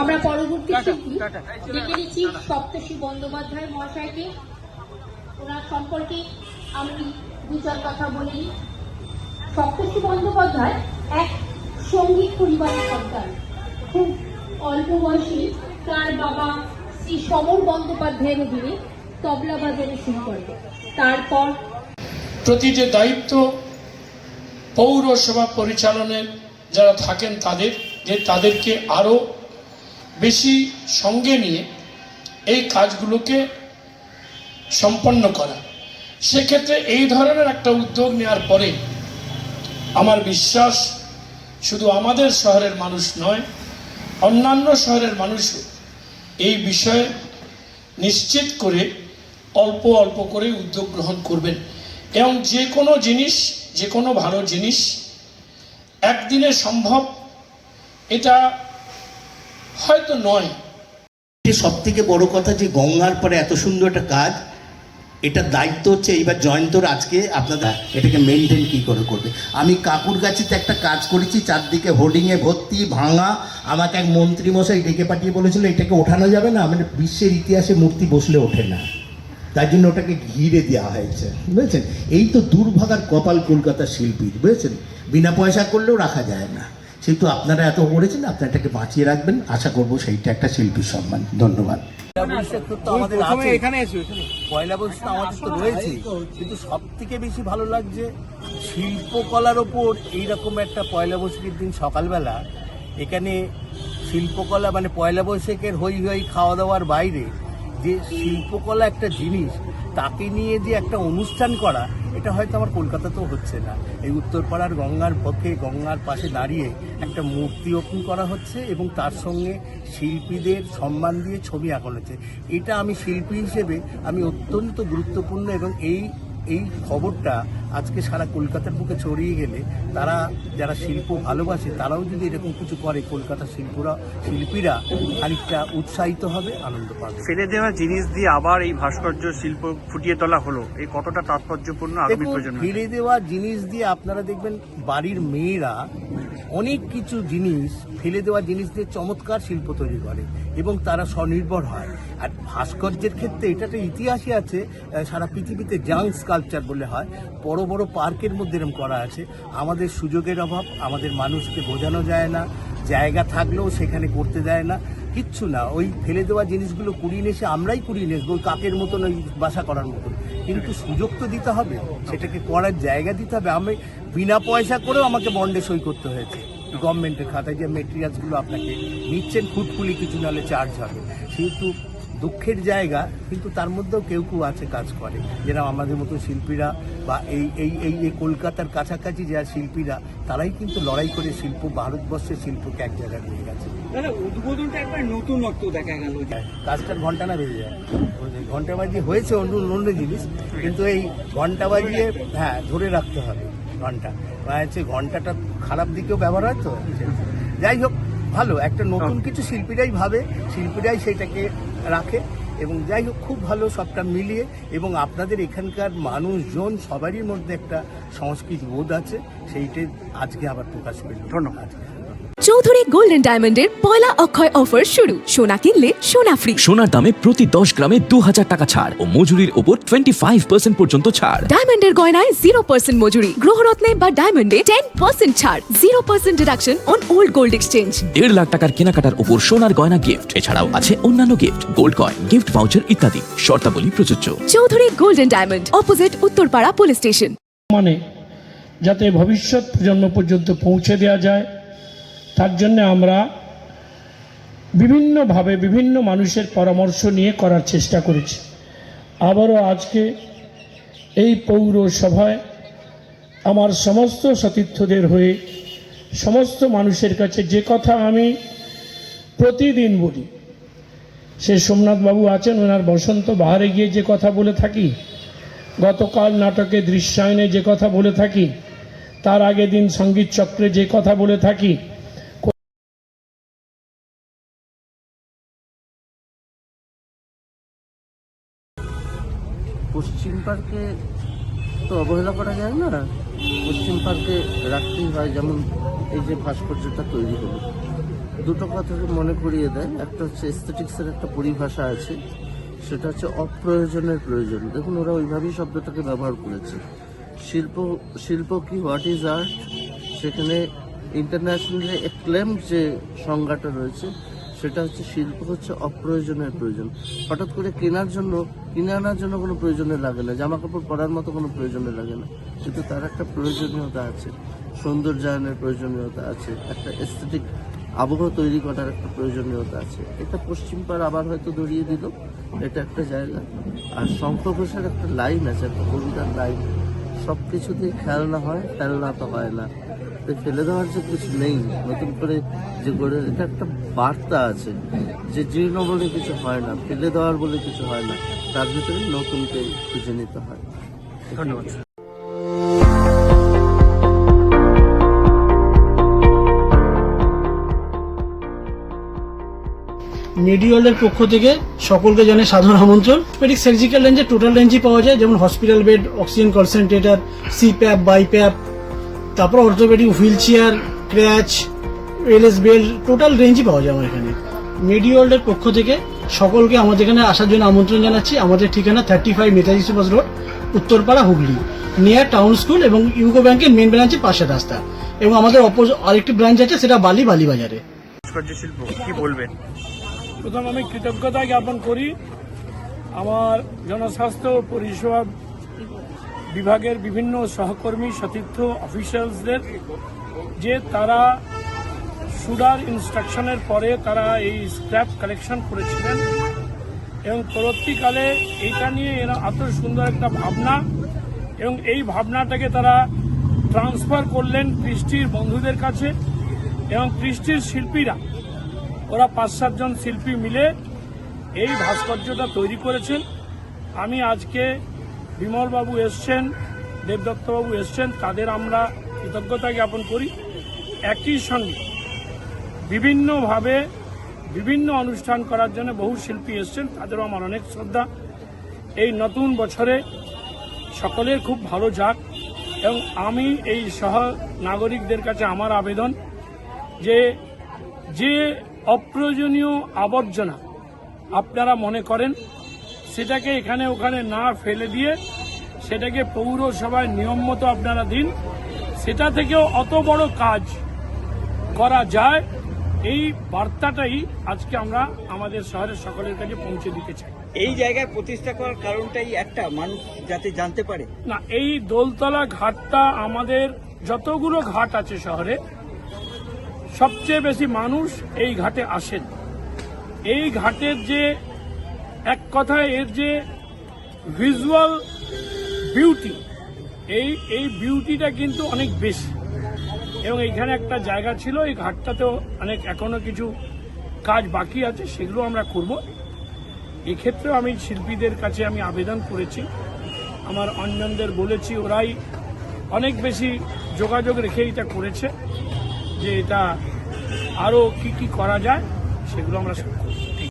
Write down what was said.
আমরা পরবর্তী শিল্পী ডেকে নিচ্ছি সপ্তর্ষি বন্দ্যোপাধ্যায় মহাশয়কে। ওনার সম্পর্কে আমি দু চার কথা বলি সপ্তর্ষি বন্দ্যোপাধ্যায় এক সংগীত পরিবারের সন্তান। খুব অল্প বয়সে তার বাবা শ্রী সমর বন্দ্যোপাধ্যায়ের অধীনে তবলা বাজারে শুরু করে। তারপর প্রতি যে দায়িত্ব পৌরসভা পরিচালনের যারা থাকেন তাদের, যে তাদেরকে আরও বেশি সঙ্গে নিয়ে এই কাজগুলোকে সম্পন্ন করা। সেক্ষেত্রে এই ধরনের একটা উদ্যোগ নেওয়ার পরে আমার বিশ্বাস শুধু আমাদের শহরের মানুষ নয়, অন্যান্য শহরের মানুষও এই বিষয়ে নিশ্চিত করে অল্প অল্প করে উদ্যোগ গ্রহণ করবেন। এবং যে কোনো জিনিস যে কোনো ভালো জিনিস একদিনে সম্ভব, এটা হয়তো নয়। সব থেকে বড় কথা যে গঙ্গার পরে এত সুন্দর একটা কাজ এটার দায়িত্ব হচ্ছে এইবার জয়ন্তর আজকে আপনারা এটাকে মেনটেন কী করে করবে? আমি কাকুরগাছিতে একটা কাজ করেছি, চারদিকে হোর্ডিংয়ে ভর্তি, ভাঙা। আমাকে এক মন্ত্রী মশাই ডেকে পাঠিয়ে বলেছিল, এটাকে ওঠানো যাবে না। মানে বিশ্বের ইতিহাসে মূর্তি বসলে ওঠে না। তাই জন্য ওটাকে ঘিরে দেওয়া হয়েছে। বুঝেছেন? এই তো দুর্ভাগার কপাল কলকাতার শিল্পীর বুঝেছেন? বিনা পয়সা করলেও রাখা যায় না। সেহেতু আপনারা এত করেছেন আপনারা এটাকে বাঁচিয়ে রাখবেন। আশা করব সেইটা একটা শিল্পীর সম্মান। ধন্যবাদ। আমাদের পয়লা বৈশাখ আমাদের তো রয়েছে। কিন্তু সব থেকে বেশি ভালো লাগছে শিল্পকলার ওপর এইরকম একটা পয়লা বৈশাখের দিন সকালবেলা। এখানে শিল্পকলা মানে পয়লা বৈশাখের হই হই খাওয়া দাওয়ার বাইরে যে শিল্পকলা একটা জিনিস, তাকে নিয়ে যে একটা অনুষ্ঠান করা, এটা হয়তো আমার কলকাতাতেও হচ্ছে না। এই উত্তরপাড়ার গঙ্গার পথে, গঙ্গার পাশে দাঁড়িয়ে একটা মূর্তি ওপেন করা হচ্ছে এবং তার সঙ্গে শিল্পীদের সম্মান দিয়ে ছবি আঁকানো হচ্ছে। এটা আমি শিল্পী হিসেবে আমি অত্যন্ত গুরুত্বপূর্ণ এবং এই এই খবরটা আজকে সারা কলকাতার বুকে ছড়িয়ে গেলে তারা যারা শিল্প ভালোবাসে তারাও যদি এরকম কিছু করে কলকাতার শিল্পরা শিল্পীরা খানিকটা উৎসাহিত হবে আনন্দ পাবে। ফেলে দেওয়া জিনিস দিয়ে আবার এই ভাস্কর্য শিল্প ফুটিয়ে তোলা হলো এই কতটা তাৎপর্যপূর্ণ আগামী দেখুন প্রজন্ম? ফেলে দেওয়া জিনিস দিয়ে আপনারা দেখবেন বাড়ির মেয়েরা অনেক কিছু জিনিস, ফেলে দেওয়া জিনিস দিয়ে চমৎকার শিল্প তৈরি করে এবং তারা স্বনির্ভর হয়। আর ভাস্কর্যের ক্ষেত্রে এটা তো ইতিহাসই আছে সারা পৃথিবীতে জাং স্কাল্পচার বলে হয়। বড় বড় পার্কের মধ্যে এরকম করা আছে। আমাদের সুযোগের অভাব, আমাদের মানুষকে বোঝানো যায় না, জায়গা থাকলেও সেখানে করতে দেয় না, কিচ্ছু না। ওই ফেলে দেওয়া জিনিসগুলো কুড়িয়ে এসে আমরাই কুড়িয়ে নিয়ে আসব ওই কাকের মতন, ওই বাসা করার মতন। কিন্তু সুযোগ তো দিতে হবে। সেটাকে করার জায়গা দিতে হবে। আমি বিনা পয়সা করেও আমাকে বন্ডে সই করতে হয়েছে। গভর্নমেন্টের খাতায় যে মেটেরিয়ালসগুলো আপনাকে নিচ্ছেন ফুটফুলি কিছু নাহলে চার্জ হবে। সেহেতু দুঃখের জায়গা, কিন্তু তার মধ্যেও কেউ কেউ আছে কাজ করে। যেরকম আমাদের মতো শিল্পীরা বা এই এই এই এই কলকাতার কাছাকাছি যারা শিল্পীরা, তারাই কিন্তু লড়াই করে শিল্প, ভারতবর্ষের শিল্পকে এক জায়গায় নিয়ে গেছে। দাদা উদ্বোধনটা একটা নতুনত্ব দেখা গেল কাজটার ঘণ্টা না বেজে যায়। ঘণ্টা বাজিয়ে হয়েছে অন্য অন্য জিনিস কিন্তু এই ঘণ্টা বাজিয়ে হ্যাঁ ধরে রাখতে হবে ঘণ্টা মানে হচ্ছে ঘন্টাটা খারাপ দিকেও ব্যবহার হয় তো? যাই হোক ভালো একটা নতুন কিছু শিল্পীরাই ভাবে শিল্পীরাই সেটাকে রাখে এবং যাই হোক খুব ভালো সবটা মিলিয়ে এবং আপনাদের এখানকার মানুষজন সবারই মধ্যে একটা সংস্কৃতি বোধ আছে সেইটাই আজকে আবার প্রকাশ পেল। ধন্যবাদ। চৌধুরী গোল্ডেন ডায়মন্ডের পয়লা অক্ষয় অফার শুরু। সোনা কিনলে সোনা ফ্রি সোনার দামে প্রতি দশ গ্রামে দু হাজার টাকা ছাড় ও মজুরির ওপর টোয়েন্টি ফাইভ পার্সেন্ট পর্যন্ত ছাড়। ডায়মন্ডের গয়নায় জিরো পার্সেন্ট মজুরি গ্রহরত্নে বা ডায়মন্ডে টেন পার্সেন্ট ছাড় zero percent deduction on old gold exchange দেড় লাখ টাকার কেনাকাটার ওপর সোনার গয়না গিফট এছাড়াও আছে অন্যান্য gift gold coin gift voucher ইত্যাদি। শর্তাবলী প্রযোজ্য। Chowdhury golden diamond opposite Uttarpara police station মানে যাতে ভবিষ্যৎ প্রজন্ম পর্যন্ত পৌঁছে দেওয়া যায় তার জন্য আমরা বিভিন্নভাবে বিভিন্ন মানুষের পরামর্শ নিয়ে করার চেষ্টা করেছি। আবারও আজকে এই পৌরসভায় আমার সমস্ত সতীর্থদের হয়ে সমস্ত মানুষের কাছে যে কথা আমি প্রতিদিন বলি, সে সোমনাথবাবু আছেন, ওনার বসন্ত বাহারে গিয়ে যে কথা বলে থাকি, গতকাল নাটকে দৃশ্যায়নে যে কথা বলে থাকি, তার আগের দিন সংগীত চক্রে যে কথা বলে থাকি পশ্চিম পার্কে তো অবহেলা করা যায় না। পশ্চিম পার্কে রাখতেই হয়, যেমন এই যে ভাস্কর্যটা তৈরি হলো। দুটো কথাকে মনে করিয়ে দেয়। একটা হচ্ছে এস্থেটিক্সের একটা পরিভাষা আছে, সেটা হচ্ছে অপ্রয়োজনের প্রয়োজন। দেখুন, ওরা ওইভাবেই শব্দটাকে ব্যবহার করেছে। শিল্প শিল্প কি হোয়াট ইজ আর্ট সেখানে ইন্টারন্যাশনালি এক্লেম যে সংজ্ঞাটা রয়েছে সেটা হচ্ছে শিল্প হচ্ছে অপ্রয়োজনের প্রয়োজন। হঠাৎ করে কেনার জন্য, কিনে আনার জন্য কোনো প্রয়োজনে লাগে না জামা কাপড় পরার মতো কোনো প্রয়োজনে লাগে না। কিন্তু তার একটা প্রয়োজনীয়তা আছে, সৌন্দর্যায়নের প্রয়োজনীয়তা আছে, একটা এস্থেটিক আবহ তৈরি করার একটা প্রয়োজনীয়তা আছে। এটা পশ্চিম পাড় আবার হয়তো দড়িয়ে দিল, এটা একটা জায়গা। আর শঙ্খ ঘোষের একটা লাইন আছে, একটা কবিতার লাইন সব কিছুতেই খেলনা হয়, খেলনা তো হয় না। ফেলে দেওয়ার যে কিছু নেই নতুন করে যে গড়ে এটা একটা বার্তা আছে যে জীর্ণ বলে কিছু হয় না ফেলে দেওয়ার বলে কিছু হয় না তার ভিতরে নতুনকে খুঁজে নিতে হয়। ধন্যবাদ। মেডিওয়ালের পক্ষ থেকে সকলকে জানে সাধারণ আমন্ত্রণ। পেডিক সার্জিক্যাল রেঞ্জে টোটাল রেঞ্জই পাওয়া যায় যেমন hospital bed oxygen concentrator CPAP BiPAP তারপর orthopaedic wheelchair crutch LS belt total রেঞ্জই পাওয়া যায় আমার এখানে। মেডিওয়ার্ল্ডের পক্ষ থেকে সকলকে আমাদের এখানে আসার জন্য আমন্ত্রণ জানাচ্ছি। আমাদের ঠিকানা thirty five Netaji Subhash road Uttarpara Hooghly. Near town school এবং ইউকো ব্যাংকের মেন ব্রাঞ্চের পাশের রাস্তা। এবং আমাদের অপোজ আরেকটি ব্রাঞ্চ আছে সেটা বালি বালি বাজারে। শিল্প কি বলবেন? প্রথম আমি কৃতজ্ঞতা জ্ঞাপন করি আমার জনস্বাস্থ্য পরিষেবা বিভাগের বিভিন্ন সহকর্মী, সতীর্থ অফিসিয়ালসদের যে তারা সুডার ইনস্ট্রাকশনের পরে তারা এই স্ক্র্যাপ কালেকশন করেছিলেন এবং পরবর্তীকালে এটা নিয়ে এরা এত সুন্দর একটা ভাবনা এবং এই ভাবনাটাকে তারা ট্রান্সফার করলেন কৃষ্টির বন্ধুদের কাছে এবং কৃষ্টির শিল্পীরা, ওরা পাঁচ সাতজন শিল্পী মিলে এই ভাস্কর্যটা তৈরি করেছেন। আমি আজকে বিমলবাবু এসছেন, দেবদত্তবাবু এসছেন, তাদের আমরা কৃতজ্ঞতা জ্ঞাপন করি। একই সঙ্গে বিভিন্নভাবে বিভিন্ন অনুষ্ঠান করার জন্য বহু শিল্পী এসছেন, তাদেরও আমার অনেক শ্রদ্ধা। এই নতুন বছরে সকলের খুব ভালো যাক এবং আমি এই সহ নাগরিকদের কাছে আমার আবেদন যে যে অপ্রয়োজনীয় আবর্জনা আপনারা মনে করেন সেটাকে এখানে ওখানে না ফেলে দিয়ে সেটাকে পৌরসভায় নিয়ম মতো আপনারা দিন। সেটা থেকেও অত বড় কাজ করা যায় এই বার্তাটাই আজকে আমরা আমাদের শহরের সকলের কাছে পৌঁছে দিতে চাই। এই জায়গায় প্রতিষ্ঠা করার কারণটাই একটা মানুষ যাতে জানতে পারে। না এই দোলতলা ঘাটটা আমাদের যতগুলো ঘাট আছে শহরে সবচেয়ে বেশি মানুষ এই ঘাটে আসেন। এই ঘাটের যে এক কথায় এর যে ভিজুয়াল বিউটি এই এই বিউটিটা কিন্তু অনেক বেশি। এবং এইখানে একটা জায়গা ছিল, এই ঘাটটাতেও অনেক, এখনও কিছু কাজ বাকি আছে, সেগুলো আমরা করব। এক্ষেত্রেও আমি শিল্পীদের কাছে আমি আবেদন করেছি। আমার অঞ্জনদের বলেছি, ওরাই অনেক বেশি যোগাযোগ রেখে এটা করেছে, যে এটা আরও কি কি করা যায়, সেগুলো আমরা